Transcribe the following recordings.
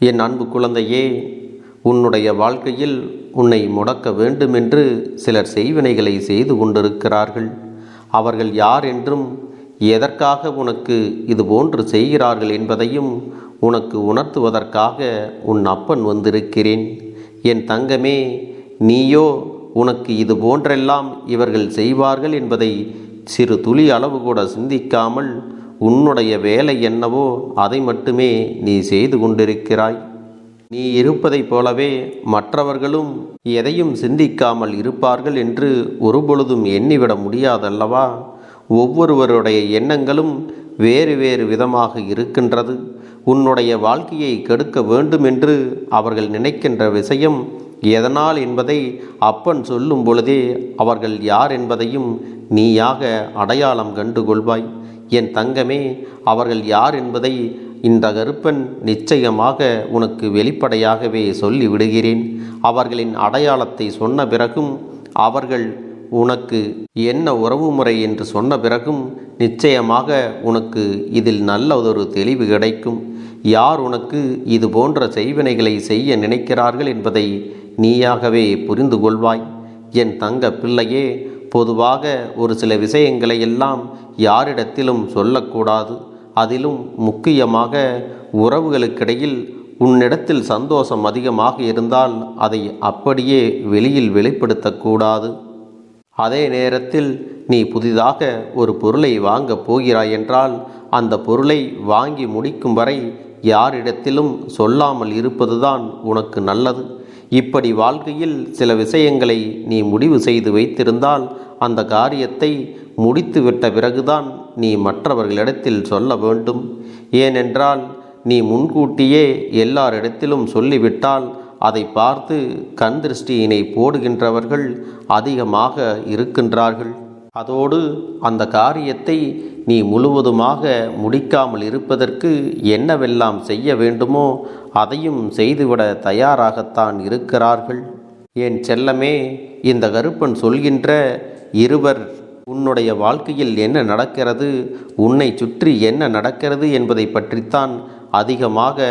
என் அன்பு குழந்தையே உன்னுடைய வாழ்க்கையில் உன்னை முடக்க வேண்டுமென்று சிலர் செய்வினைகளை செய்து கொண்டிருக்கிறார்கள். அவர்கள் யார் என்றும் எதற்காக உனக்கு இது போன்று செய்கிறார்கள் என்பதையும் உனக்கு உணர்த்துவதற்காக உன் அப்பன் வந்திருக்கிறேன். என் தங்கமே நீயோ உனக்கு இது போன்றெல்லாம் இவர்கள் செய்வார்கள் என்பதை சிறு துளி அளவு கூட சிந்திக்காமல் உன்னுடைய வேலை என்னவோ அதை மட்டுமே நீ செய்து கொண்டிருக்கிறாய். நீ இருப்பதைப் போலவே மற்றவர்களும் எதையும் சிந்திக்காமல் இருப்பார்கள் என்று ஒருபொழுதும் எண்ணிவிட முடியாதல்லவா? ஒவ்வொருவருடைய எண்ணங்களும் வேறு வேறு விதமாக இருக்கின்றது. உன்னுடைய வாழ்க்கையை கெடுக்க வேண்டும் என்று அவர்கள் நினைக்கின்ற விஷயம் எதனால் என்பதை அப்பன் சொல்லும் பொழுதே அவர்கள் யார் என்பதையும் நீயாக அடையாளம் கண்டு கொள்வாய். என் தங்கமே அவர்கள் யார் என்பதை இந்த கருப்பன் நிச்சயமாக உனக்கு வெளிப்படையாகவே சொல்லி விடுகிறேன் அவர்களின் அடையாளத்தை சொன்ன பிறகும் அவர்கள் உனக்கு என்ன உறவுமுறை என்று சொன்ன பிறகும் நிச்சயமாக உனக்கு இதில் நல்லதொரு தெளிவு கிடைக்கும். யார் உனக்கு இது போன்ற செய்வினைகளை செய்ய நினைக்கிறார்கள் என்பதை நீயாகவே புரிந்து கொள்வாய். என் தங்க பிள்ளையே பொதுவாக ஒரு சில விஷயங்களை எல்லாம் யாரிடத்திலும் சொல்லக்கூடாது. அதிலும் முக்கியமாக உறவுகளுக்கிடையில் உன்னிடத்தில் சந்தோஷம் அதிகமாக இருந்தால் அதை அப்படியே வெளியில் வெளிப்படுத்தக்கூடாது. அதே நேரத்தில் நீ புதிதாக ஒரு பொருளை வாங்கப் போகிறாய் என்றால் அந்த பொருளை வாங்கி முடிக்கும் வரை யாரிடத்திலும் சொல்லாமல் இருப்பதுதான் உனக்கு நல்லது. இப்படி வாழ்க்கையில் சில விஷயங்களை நீ முடிவு செய்து வைத்திருந்தால் அந்த காரியத்தை முடித்துவிட்ட பிறகுதான் நீ மற்றவர்களிடத்தில் சொல்ல வேண்டும். ஏனென்றால் நீ முன்கூட்டியே எல்லாரிடத்திலும் சொல்லிவிட்டால் அதை பார்த்து கண் திருஷ்டியினை போடுகின்றவர்கள் அதிகமாக இருக்கின்றார்கள். அதோடு அந்த காரியத்தை நீ முழுவதுமாக முடிக்காமல் இருப்பதற்கு என்னவெல்லாம் செய்ய வேண்டுமோ அதையும் செய்துவிட தயாராகத்தான் இருக்கிறார்கள். என் செல்லமே இந்த கருப்பன் சொல்கின்ற இருவர் உன்னுடைய வாழ்க்கையில் என்ன நடக்கிறது உன்னை சுற்றி என்ன நடக்கிறது என்பதை பற்றித்தான் அதிகமாக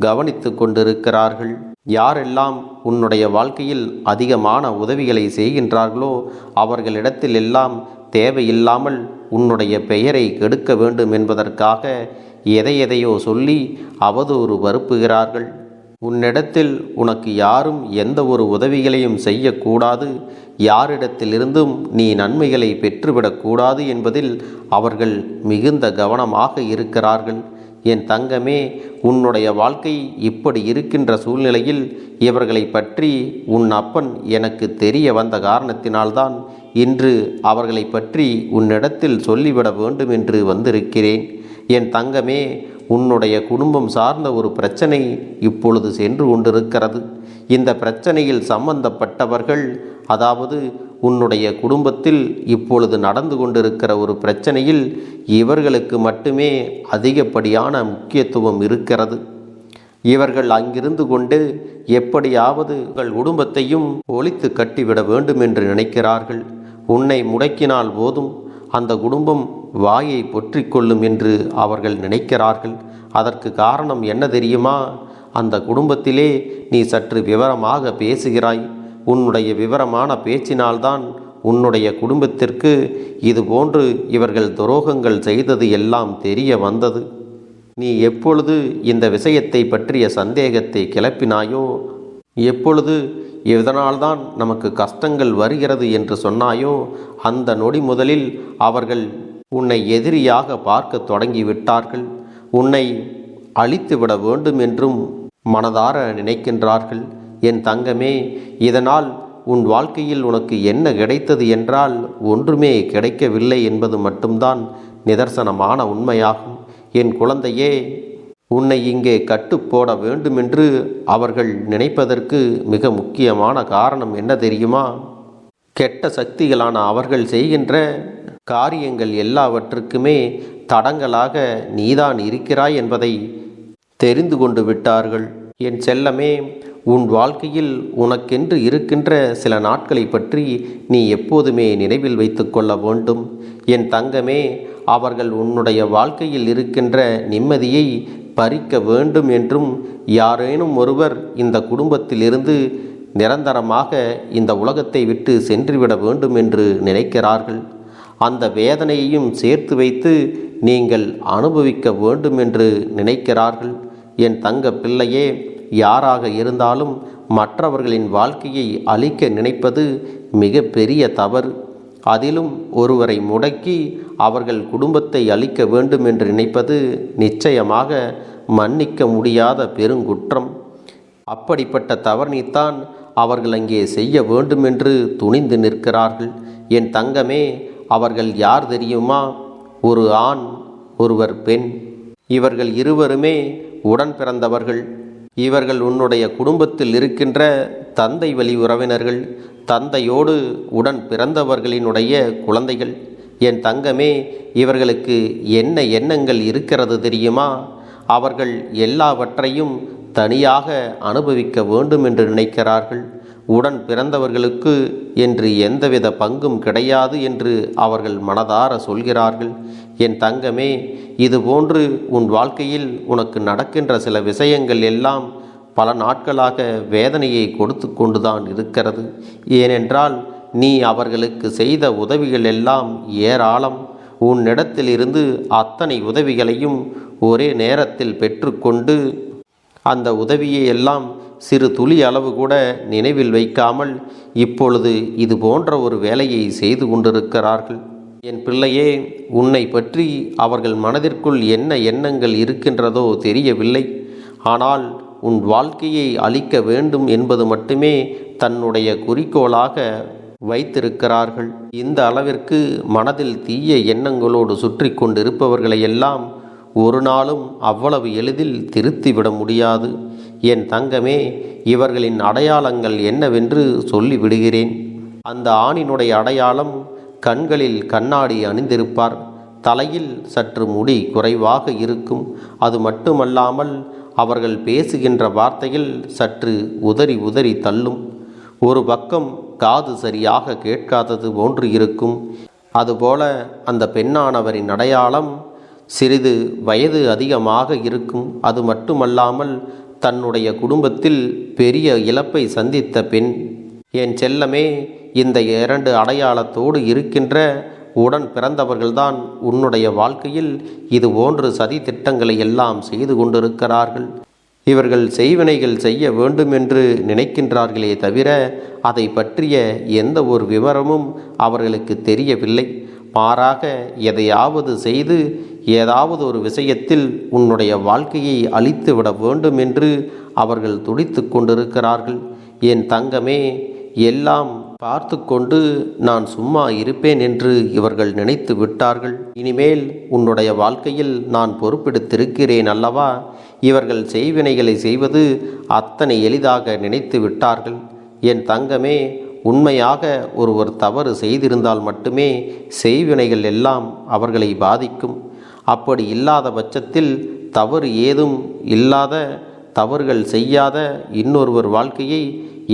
கவனித்து கொண்டிருக்கிறார்கள். யாரெல்லாம் உன்னுடைய வாழ்க்கையில் அதிகமான உதவிகளை செய்கின்றார்களோ அவர்களிடத்தில் எல்லாம் தேவையில்லாமல் உன்னுடைய பெயரை கெடுக்க வேண்டும் என்பதற்காக எதை எதையோ சொல்லி அவதூறு வருப்புகிறார்கள். உன்னிடத்தில் உனக்கு யாரும் எந்த ஒரு உதவிகளையும் செய்யக்கூடாது. யாரிடத்திலிருந்தும் நீ நன்மைகளை பெற்றுவிடக்கூடாது என்பதில் அவர்கள் மிகுந்த கவனமாக இருக்கிறார்கள். என் தங்கமே உன்னுடைய வாழ்க்கை இப்படி இருக்கின்ற சூழ்நிலையில் இவர்களை பற்றி உன் அப்பன் எனக்கு தெரிய வந்த காரணத்தினால்தான் இன்று அவர்களை பற்றி உன்னிடத்தில் சொல்லிவிட வேண்டும் என்று வந்திருக்கிறேன். என் தங்கமே உன்னுடைய குடும்பம் சார்ந்த ஒரு பிரச்சனை இப்பொழுது சென்று கொண்டிருக்கிறது. இந்த பிரச்சனையில் சம்பந்தப்பட்டவர்கள் அதாவது உன்னுடைய குடும்பத்தில் இப்பொழுது நடந்து கொண்டிருக்கிற ஒரு பிரச்சனையில் இவர்களுக்கு மட்டுமே அதிகப்படியான முக்கியத்துவம் இருக்கிறது. இவர்கள் அங்கிருந்து கொண்டு எப்படியாவது உங்கள் குடும்பத்தையும் ஒழித்து கட்டிவிட வேண்டும் என்று நினைக்கிறார்கள். உன்னை முடக்கினால் போதும். அந்த குடும்பம் வாயை பொற்றிக்கொள்ளும் என்று அவர்கள் நினைக்கிறார்கள். அதற்கு காரணம் என்ன தெரியுமா? அந்த குடும்பத்திலே நீ சற்று விவரமாக பேசுகிறாய். உன்னுடைய விவரமான பேச்சினால்தான் உன்னுடைய குடும்பத்திற்கு இதுபோன்று இவர்கள் துரோகங்கள் செய்தது எல்லாம் தெரிய வந்தது. நீ எப்பொழுது இந்த விஷயத்தை பற்றிய சந்தேகத்தை கிளப்பினாயோ எப்பொழுது எதனால்தான் நமக்கு கஷ்டங்கள் வருகிறது என்று சொன்னாயோ அந்த நொடி முதலில் அவர்கள் உன்னை எதிரியாக பார்க்க தொடங்கிவிட்டார்கள். உன்னை அழித்துவிட வேண்டும் என்றும் மனதார நினைக்கின்றார்கள். என் தங்கமே இதனால் உன் வாழ்க்கையில் உனக்கு என்ன கிடைத்தது என்றால் ஒன்றுமே கிடைக்கவில்லை என்பது மட்டும்தான் நிதர்சனமான உண்மையாகும். என் குழந்தையே உன்னை இங்கே கட்டுப்போட வேண்டுமென்று அவர்கள் நினைப்பதற்கு மிக முக்கியமான காரணம் என்ன தெரியுமா? கெட்ட சக்திகளான அவர்கள் செய்கின்ற காரியங்கள் எல்லாவற்றுக்குமே தடங்களாக நீதான் இருக்கிறாய் என்பதை தெரிந்து கொண்டு விட்டார்கள். என் செல்லமே உன் வாழ்க்கையில் உனக்கென்று இருக்கின்ற சில நாட்களை பற்றி நீ எப்போதுமே நினைவில் வைத்து கொள்ள வேண்டும். என் தங்கமே அவர்கள் உன்னுடைய வாழ்க்கையில் இருக்கின்ற நிம்மதியை பறிக்க வேண்டும் என்றும் யாரேனும் ஒருவர் இந்த குடும்பத்திலிருந்து நிரந்தரமாக இந்த உலகத்தை விட்டு சென்றுவிட வேண்டும் என்று நினைக்கிறார்கள். அந்த வேதனையையும் சேர்த்து வைத்து நீங்கள் அனுபவிக்க வேண்டும் என்று நினைக்கிறார்கள். என் தங்க பிள்ளையே யாராக இருந்தாலும் மற்றவர்களின் வாழ்க்கையை அழிக்க நினைப்பது மிக பெரிய தவறு. அதிலும் ஒருவரை முடக்கி அவர்கள் குடும்பத்தை அழிக்க வேண்டும் என்று நினைப்பது நிச்சயமாக மன்னிக்க முடியாத பெருங்குற்றம். அப்படிப்பட்ட தவறினைத்தான் அவர்கள் அங்கே செய்ய வேண்டுமென்று துணிந்து நிற்கிறார்கள். என் தங்கமே அவர்கள் யார் தெரியுமா? ஒரு ஆண் ஒருவர் பெண். இவர்கள் இருவருமே உடன் பிறந்தவர்கள். இவர்கள் உன்னுடைய குடும்பத்தில் இருக்கின்ற தந்தை வழி உறவினர்கள் தந்தையோடு உடன் பிறந்தவர்களினுடைய குழந்தைகள் என் தங்கமே இவர்களுக்கு என்ன எண்ணங்கள் இருக்கிறது தெரியுமா? அவர்கள் எல்லாவற்றையும் தனியாக அனுபவிக்க வேண்டும் என்று நினைக்கிறார்கள். உடன் பிறந்தவர்களுக்கு என்று எந்தவித பங்கும் கிடையாது என்று அவர்கள் மனதார சொல்கிறார்கள். என் தங்கமே இதுபோன்று உன் வாழ்க்கையில் உனக்கு நடக்கின்ற சில விஷயங்கள் எல்லாம் பல நாட்களாக வேதனையை கொடுத்து கொண்டுதான் இருக்கிறது. ஏனென்றால் நீ அவர்களுக்கு செய்த உதவிகள் எல்லாம் ஏராளம். உன்னிடத்திலிருந்து அத்தனை உதவிகளையும் ஒரே நேரத்தில் பெற்றுக்கொண்டு அந்த உதவியை எல்லாம் சிறு துளி அளவு கூட நினைவில் வைக்காமல் இப்பொழுது இது போன்ற ஒரு வேலையை செய்து கொண்டிருக்கிறார்கள். என் பிள்ளையே உன்னை பற்றி அவர்கள் மனதிற்குள் என்ன எண்ணங்கள் இருக்கின்றதோ தெரியவில்லை. ஆனால் உன் வாழ்க்கையை அழிக்க வேண்டும் என்பது மட்டுமே தன்னுடைய குறிக்கோளாக வைத்திருக்கிறார்கள். இந்த அளவிற்கு மனதில் தீய எண்ணங்களோடு சுற்றி கொண்டிருப்பவர்களையெல்லாம் ஒரு நாளும் அவ்வளவு எளிதில் திருத்திவிட முடியாது. என் தங்கமே இவர்களின் அடையாளங்கள் என்னவென்று சொல்லிவிடுகிறேன் அந்த ஆணினுடைய அடையாளம் கண்களில் கண்ணாடி அணிந்திருப்பார். தலையில் சற்று முடி குறைவாக இருக்கும். அது மட்டுமல்லாமல் அவர்கள் பேசுகின்ற வார்த்தையில் சற்று உதறி உதறி தள்ளும். ஒரு பக்கம் காது சரியாக கேட்காதது போன்று இருக்கும். அதுபோல அந்த பெண்ணானவரின் அடையாளம் சிறிது வயது அதிகமாக இருக்கும். அது மட்டுமல்லாமல் தன்னுடைய குடும்பத்தில் பெரிய இழப்பை சந்தித்த பெண். என் செல்லமே இந்த இரண்டு அடையாளத்தோடு இருக்கின்ற உடன் பிறந்தவர்கள்தான் உன்னுடைய வாழ்க்கையில் இது போன்று சதி திட்டங்களை எல்லாம் செய்து கொண்டிருக்கிறார்கள். இவர்கள் செய்வினைகள் செய்ய வேண்டும் என்று நினைக்கின்றார்களே தவிர அதை பற்றிய எந்த ஒரு விவரமும் அவர்களுக்கு தெரியவில்லை. மாறாக எதையாவது செய்து ஏதாவது ஒரு விஷயத்தில் உன்னுடைய வாழ்க்கையை அழித்துவிட வேண்டும் என்று அவர்கள் துடித்து கொண்டிருக்கிறார்கள். என் தங்கமே எல்லாம் பார்த்து கொண்டு நான் சும்மா இருப்பேன் என்று இவர்கள் நினைத்து விட்டார்கள். இனிமேல் உன்னுடைய வாழ்க்கையில் நான் பொறுப்பெடுத்திருக்கிறேன் அல்லவா? இவர்கள் செய்வினைகளை செய்வது அத்தனை எளிதாக நினைத்து விட்டார்கள். என் தங்கமே உண்மையாக ஒருவர் தவறு செய்திருந்தால் மட்டுமே செய்வினைகள் எல்லாம் அவர்களை பாதிக்கும். அப்படி இல்லாத பட்சத்தில் தவறு ஏதும் இல்லாத தவறுகள் செய்யாத இன்னொருவர் வாழ்க்கையை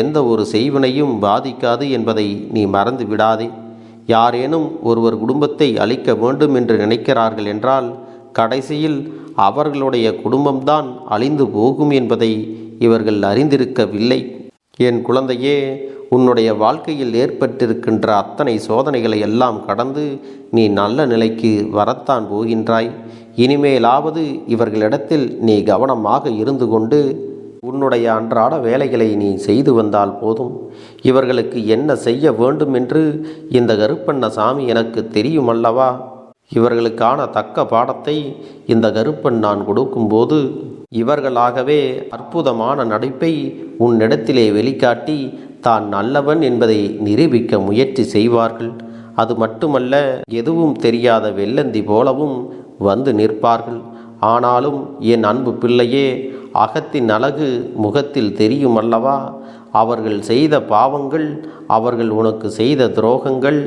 எந்த ஒரு செய்வினையும் பாதிக்காது என்பதை நீ மறந்து விடாதே. யாரேனும் ஒருவர் குடும்பத்தை அழிக்க வேண்டும் என்று நினைக்கிறார்கள் என்றால் கடைசியில் அவர்களுடைய குடும்பம்தான் அழிந்து போகும் என்பதை இவர்கள் அறிந்திருக்கவில்லை. என் குழந்தையே உன்னுடைய வாழ்க்கையில் ஏற்பட்டிருக்கின்ற அத்தனை சோதனைகளை எல்லாம் கடந்து நீ நல்ல நிலைக்கு வரத்தான் போகின்றாய். இனிமேலாவது இவர்களிடத்தில் நீ கவனமாக இருந்து கொண்டு உன்னுடைய அன்றாட வேலைகளை நீ செய்து வந்தால் போதும். இவர்களுக்கு என்ன செய்ய வேண்டும் என்று இந்த கருப்பண்ண சாமி எனக்கு தெரியும் அல்லவா இவர்களுக்கான தக்க பாடத்தை இந்த கருப்பன் நான் கொடுக்கும்போது இவர்களாகவே அற்புதமான நடிப்பை உன்னிடத்திலே வெளிக்காட்டி தான் நல்லவன் என்பதை நிரூபிக்க முயற்சி செய்வார்கள். அது மட்டுமல்ல எதுவும் தெரியாத வெள்ளந்தி போலவும் வந்து நிற்பார்கள். ஆனாலும் என் அன்பு பிள்ளையே அகத்தின் அழகு முகத்தில் தெரியும் அல்லவா அவர்கள் செய்த பாவங்கள் அவர்கள் உனக்கு செய்த துரோகங்கள்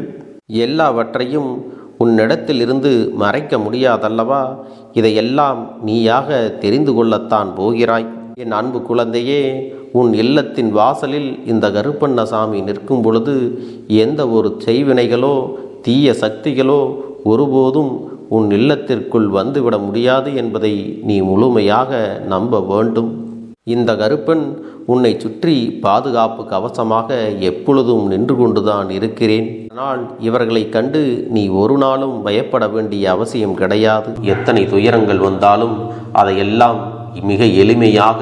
எல்லாவற்றையும் உன்னிடத்திலிருந்து மறைக்க முடியாதல்லவா? இதையெல்லாம் நீயாக தெரிந்து கொள்ளத்தான் போகிறாய். என் அன்பு குழந்தையே உன் இல்லத்தின் வாசலில் இந்த கருப்பண்ணசாமி நிற்கும் பொழுது எந்த ஒரு செய்வினைகளோ தீய சக்திகளோ ஒருபோதும் உன் இல்லத்திற்குள் வந்துவிட முடியாது என்பதை நீ முழுமையாக நம்ப வேண்டும். இந்த கருப்பன் உன்னை சுற்றி பாதுகாப்பு கவசமாக எப்பொழுதும் நின்று கொண்டுதான் இருக்கிறேன். ஆனால் இவர்களை கண்டு நீ ஒரு நாளும் பயப்பட வேண்டிய அவசியம் கிடையாது. எத்தனை துயரங்கள் வந்தாலும் அதையெல்லாம் மிக எளிமையாக